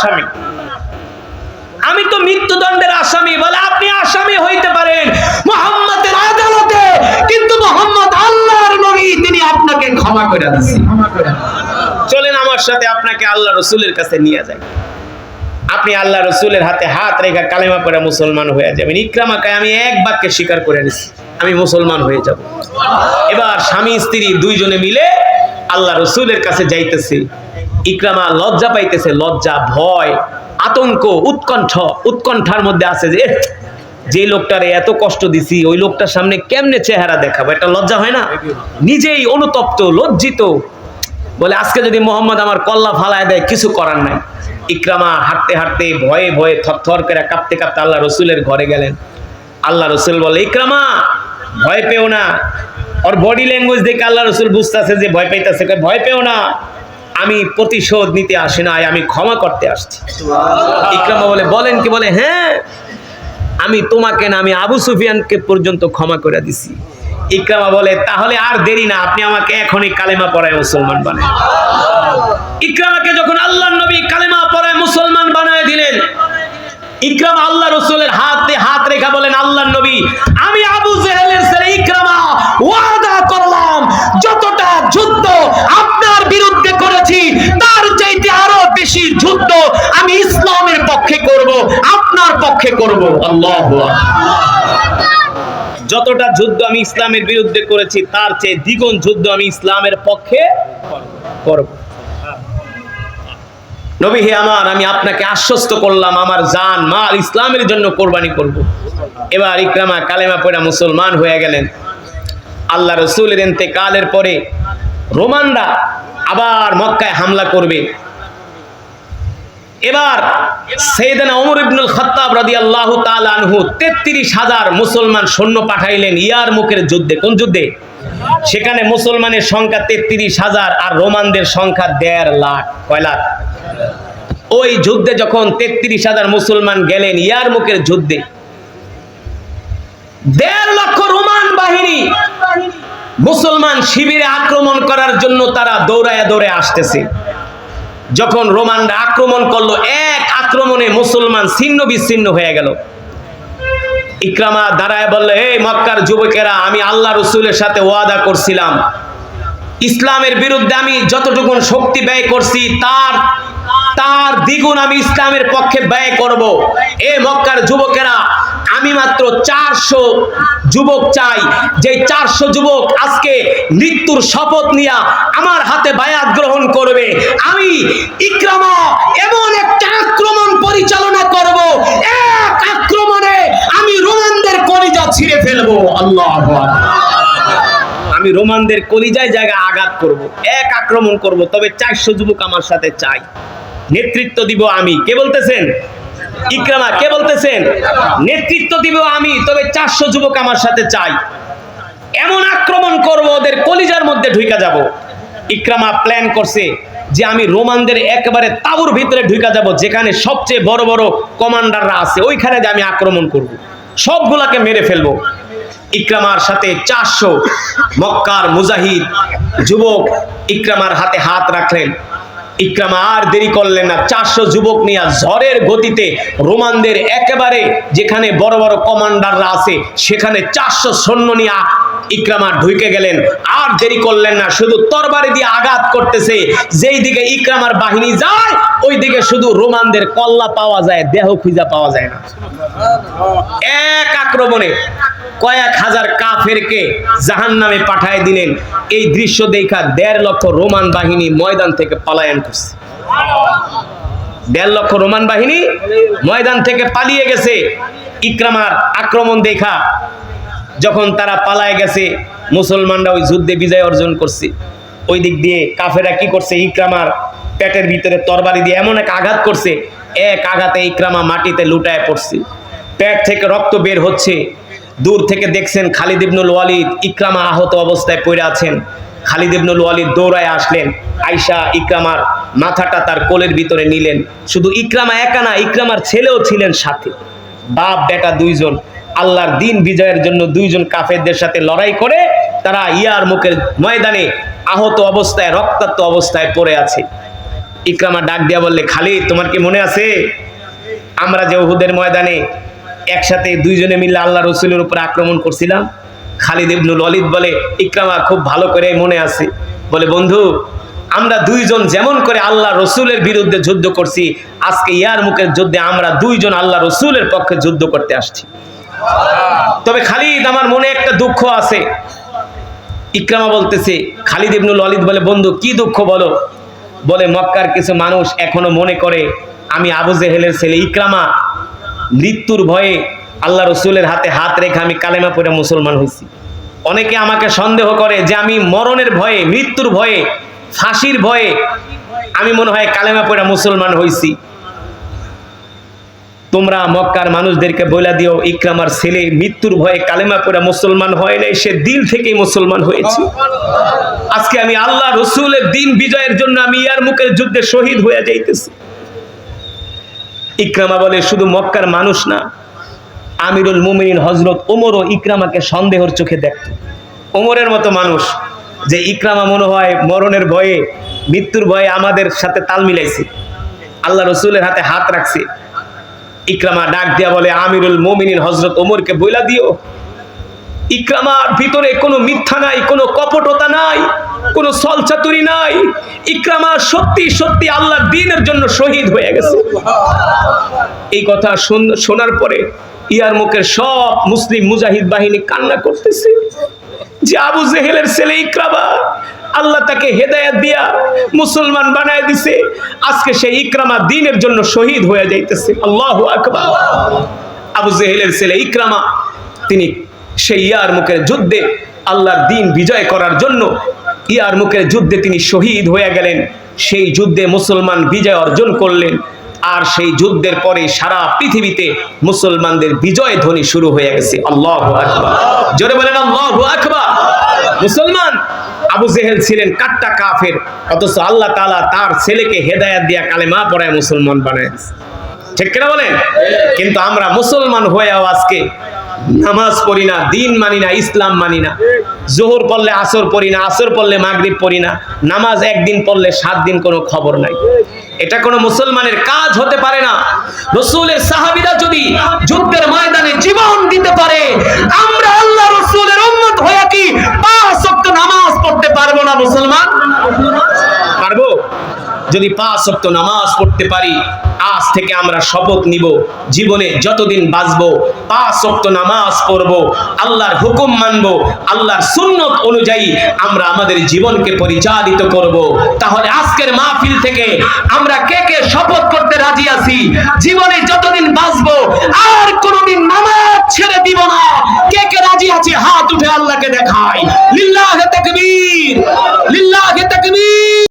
আসামি। আমি তো মৃত্যুদণ্ডের আসামি, বলে আপনি আসামি হইতে পারেন মোহাম্মদের আদালতে, কিন্তু মোহাম্মদ আল্লাহর নবী, তিনি আপনাকে ক্ষমা করে দিচ্ছেন চলেন আমার সাথে আপনাকে আল্লাহ রসুলের কাছে নিয়ে যাই। আপনি আল্লাহ রসুলের হাতে হাত রেখা কালেমা করে মুসলমান হয়ে যাবেন। ইকরামাকে আমি এক বাক্যে স্বীকার করে নিছি আমি মুসলমান হয়ে যাব। এবার স্বামী স্ত্রী দুইজনে মিলে আল্লাহ রসুলের কাছে যাইতেছে। ইকরামা লজ্জা পাইতেছে, লজ্জা, ভয়, আতঙ্ক, উৎকণ্ঠ। উৎকণ্ঠার মধ্যে আছে যে যে লোকটারে এত কষ্ট দিছি, ওই লোকটার সামনে কেমনে চেহারা দেখাবো? এটা লজ্জা হয় না? নিজেই অনুতপ্ত, লজ্জিত। বলে, আজকে যদি মোহাম্মদ আমার কল্লা ফালায় দেয়, কিছু করার নাই। ইকরামা হাঁটতে হাঁটতে ভয়ে ভয়ে থরথর করে কাঁপতে কাঁপতে আল্লাহ রসুলের ঘরে গেলেন। আল্লাহ রসুল বলে, ইকরামা, ভয় পেও না। ওর বডি ল্যাঙ্গুয়েজ দেখে আল্লাহ রসুল বুঝতেছে যে, ভয় পাইতেছে। ভয় পেও না। আমি প্রতিশোধ নিতে আসি নাই, আমি ক্ষমা করতে আসছি। ইকরামা বলে, বলেন কি? বলে হ্যাঁ আমি তোমাকে না, আমি আবু সুফিয়ানকে পর্যন্ত ক্ষমা করে দিছি। ইকরামা বলে, তাহলে আর দেরি না, আপনি আমাকে এখনই কালেমা পড়ায় মুসলমান বানায় ইকরামাকে যখন আল্লাহ নবী কালেমা পড়ায় মুসলমান আপনার করব। আল্লাহ যতটা যুদ্ধ আমি ইসলামের বিরুদ্ধে করেছি, তার চেয়ে দ্বিগুণ যুদ্ধ আমি ইসলামের পক্ষে করব। নবী, হে আমার, আমি আপনাকে আশ্বস্ত করলাম, আমার জান, মাল ইসলামের জন্য কোরবানি করব। এবার ইকরামা কালেমা পড়া মুসলমান হয়ে গেলেন। আল্লাহ রসুলের কালের পরে রোমানরা আবার মক্কায় হামলা করবে। এবার সৈয়দনা ওমর ইবনুল খাত্তাব রাদিয়াল্লাহু তাআলা আনহু 33000 মুসলমান সৈন্য পাঠাইলেন ইয়ার মুখের যুদ্ধে। কোন যুদ্ধে? সেখানে মুসলমানের সংখ্যা 33000 আর রোমানদের সংখ্যা দেড় লাখ। কয় লাখ? ওই যুদ্ধে যখন 33000 মুসলমান গেলেন ইয়ার মুখের যুদ্ধে, দেড় লক্ষ রোমান বাহিনী মুসলমান শিবিরে আক্রমণ করার জন্য তারা দৌড়ায় দৌড়ে আসতেছে। যখন রোমানরা আক্রমণ করল, এক আক্রমণে মুসলমান ছিন্ন বিচ্ছিন্ন হয়ে গেল। ইকরামা দাঁড়ায় বলল, এই মক্কার যুবকেরা, আমি আল্লাহ রসুলের সাথে ওয়াদা করছিলাম। ইসলামের বিরুদ্ধে আমি যতটুকুন শক্তি ব্যয় করছি, তার তার দ্বিগুণ আমি ইসলামের পক্ষে ব্যয় করব। এ মক্কার যুবকেরা আমি মাত্র চারশো যুবক চাই। যে চারশো যুবক আজকে মৃত্যুর শপথ নিয়া আমার হাতে বায়াত গ্রহণ করবে, আমি ইকরামা এমন একটা আক্রমণ পরিচালনা করব, এক আক্রমণে আমি রোমানদের কলিজা ছিঁড়ে ফেলব। আল্লাহ আমি রোমানদের কলিজায় জায়গায় আঘাত করব, এক আক্রমণ করব, তবে চারশো যুবক আমার সাথে চাই। নেতৃত্ব দিব আমি। কে বলতেছেন? ইকরামা, কে বলতেছেন? নেতৃত্ব দিব আমি, তবে চারশো যুবক আমার সাথে চাই। এমন আক্রমণ করব, ওদের কলিজার মধ্যে ঢুকা যাব। ইকরামা প্ল্যান করছে যে আমি রোমানদের একেবারে তাবুর ভিতরে ঢুকা যাব, যেখানে সবচেয়ে বড় বড় কমান্ডাররা আছে। ওইখানে যে আমি আক্রমণ করব। সবগুলাকে মেরে ফেলব। ইকরামার সাথে চারশো মক্কার মুজাহিদ যুবক ইকরামার হাতে হাত রাখলেন। ইকরামা, আর দেরি করলেন না। চারশো যুবক নিয়ে ঝড়ের গতিতে রোমানদের একেবারে যেখানে বড় বড় কমান্ডাররা আছে, সেখানে চারশো সৈন্য নিয়ে ইকরামা ঢুকে গেলেন। আর দেরি করলেন না, শুধু তরবারি দিয়ে আঘাত করতেছে। যেই দিকে ইকরামার বাহিনী যায়, ওই দিকে শুধু রোমানদের কল্লা পাওয়া যায়, দেহ খুঁজা পাওয়া যায় না। এক আক্রমণে কয়েক হাজার কাফেরকে জাহান নামে পাঠায় দিলেন। এই দৃশ্য দেখা দেড় লক্ষ রোমান বাহিনী ময়দান থেকে পলায়ন করছে। দেড় লক্ষ রোমান বাহিনী ময়দান থেকে পালিয়ে গেছে। ইকরামার আক্রমণ দেখা, যখন তারা পালায় গেছে, মুসলমানরা ওই যুদ্ধে বিজয় অর্জন করছে। ওই দিক দিয়ে কাফেরা কি করছে? ইকরামার পেটের ভিতরে তরবারি দিয়ে এমন এক আঘাত করছে, এক আঘাতে ইকরামা মাটিতে লুটায় পড়ছে। পেট থেকে রক্ত বের হচ্ছে। দূর থেকে দেখছেন খালিদ ইবনুল ওয়ালিদ ইকরামা আহত অবস্থায় পড়ে আছেন। খালিদ ইবনুল ওয়ালিদ দৌড়ায় আসলেন। আয়শা ইকরামার মাথাটা তার কোলের ভিতরে নিলেন। শুধু ইকরামা একা না, ইকরামার ছেলেও ছিলেন সাথে। বাপ, বেটা দুইজন। আল্লাহর দিন বিজয়ের জন্য দুইজন কাফেরদের সাথে লড়াই করে তারা ইয়ার মুখের ময়দানে আহত অবস্থায়, রক্তাক্ত অবস্থায় পড়ে আছে। ইকরামা ডাক দিয়া বললে, খালিদ, তোমার কি মনে আছে? আমরা যে উহুদের ময়দানে একসাথে দুইজনে মিলে আল্লাহ রসুলের উপর আক্রমণ করছিলাম। খালিদ ইবনুল ওয়ালিদ বলে, ইকরামা খুব ভালো করে মনে আছে। বলে, বন্ধু, আমরা দুইজন যেমন করে আল্লাহ রসুলের বিরুদ্ধে যুদ্ধ করছি, আজকে ইয়ার মুখের যুদ্ধে আমরা দুইজন আল্লাহ রসুলের পক্ষে যুদ্ধ করতে আসছি। তবে খালিদ, আমার মনে একটা দুঃখ আছে। ইকরামা বলতেছে, খালিদ ইবনুল ওয়ালিদ বলে, বন্ধু, কি দুঃখ বলো? বলে, মক্কার কিছু মানুষ এখনও মনে করে, আমি আবু জেহেলের ছেলে ইকরামা মৃত্যুর ভয়ে আল্লাহ রসুলের হাতে হাত রেখে আমি কালেমা পড়ে মুসলমান হয়েছি। অনেকে আমাকে সন্দেহ করে যে আমি মরণের ভয়ে, মৃত্যুর ভয়ে, ফাঁসির ভয়ে আমি মনে হয় কালেমা পড়ে মুসলমান হয়েছি। তোমরা মক্কার মানুষদেরকে বলে দিও ইকরামার ছেলে মৃত্যুর ভয়ে কালেমা পড়ে মুসলমান হয় নাই, সে দিল থেকেই মুসলমান হয়েছে। আজকে আমি আল্লাহ রসুলের দিন বিজয়ের জন্য আমি ইয়ার মুখের যুদ্ধে শহীদ হয়ে যাইতেছি। ইকরামা বলে শুধু মক্কার মানুষ না, আমিরুল মুমিন হজরত ওমরও ইক্রামাকে সন্দেহর চোখে দেখত। ওমরের মতো মানুষ যে ইক্রামা মনে হয় মরণের ভয়ে, মৃত্যুর ভয়ে আমাদের সাথে তাল মিলাইছে। আল্লাহ রসুলের হাতে হাত রাখছে। ইক্রামা ডাক দিয়া বলে, আমিরুল মুমিনিন হজরত ওমরকে বইলা দিও। ইকরামার ভিতরে কোনো মিথ্যা নাই, কোনো কপটতা নাই, কোনো সলচাতুরি নাই। ইকরামা সত্যি সত্যি আল্লাহর দিনের জন্য শহীদ হয়ে গেছে। এই কথা শুন- শোনার পরে ইয়ার মুখের সব মুসলিম মুজাহিদ বাহিনী কান্না করতেছে যে আবু জেহেলের ছেলে ইকরামা আল্লাহ তাকে হেদায়াত দিয়া মুসলমান বানায় দিছে। আজকে সেই ইকরামা দিনের জন্য শহীদ হয়ে যাইতেছে। আল্লাহ আকবার। আবু জেহেলের ছেলে ইকরামা, তিনি সেই ইয়ার মুখের যুদ্ধে আল্লাহর দিন বিজয় করার জন্য ইয়ার মুখের যুদ্ধে তিনি শহীদ হয়ে গেলেন। সেই যুদ্ধে মুসলমান বিজয় অর্জন করলেন আর সেই যুদ্ধের পরে সারা পৃথিবীতে মুসলমানদের বিজয় ধ্বনি শুরু হয়ে গেছে। আল্লাহ আকবার। জোরে বলেন, আল্লাহ আকবার। মুসলমান, আবু জেহেল ছিলেন কাট্টা কাফের, অথচ আল্লাহ তালা তার ছেলেকে হেদায়াত দিয়া কালেমা পড়ায় মুসলমান বানায় ঠিক কিনা বলেন? কিন্তু আমরা মুসলমান হয়েও আজকে নামাজ পড়ি না, দিন মানি না, ইসলাম মানি না। জোহর পড়লে আসর পড়ি না, আসর পড়লে মাগরিব পড়ি না, নামাজ একদিন পড়লে সাত দিন কোনো খবর নাই। এটা কোনো মুসলমানের কাজ হতে পারে না। রসুলের সাহাবিরা যদি যুদ্ধের ময়দানে জীবন দিতে পারে, আমরা আল্লাহ রসুলের উন্নত হয়ে কি পাঁচ নামাজ পড়তে পারব না মুসলমান? যদি পাঁচ ওয়াক্ত নামাজ পড়তে পারি, আজ থেকে আমরা শপথ নিব, জীবনে যতদিন বাঁচবো, পাঁচ ওয়াক্ত নামাজ পড়ব, আল্লাহর হুকুম মানব, আল্লাহর সুন্নত অনুযায়ী আমরা আমাদের জীবনকে পরিচালিত করব। তাহলে আজকের মাহফিল থেকে আমরা কে কে শপথ করতে রাজি আছি? জীবনে যতদিন বাঁচবো, আর কোনোদিন নামাজ ছেড়ে দিব না। কে কে রাজি আছে? হাত উঠে আল্লাহকে দেখায় লিল্লাহে তাকবীর লিল্লাহে তাকবীর।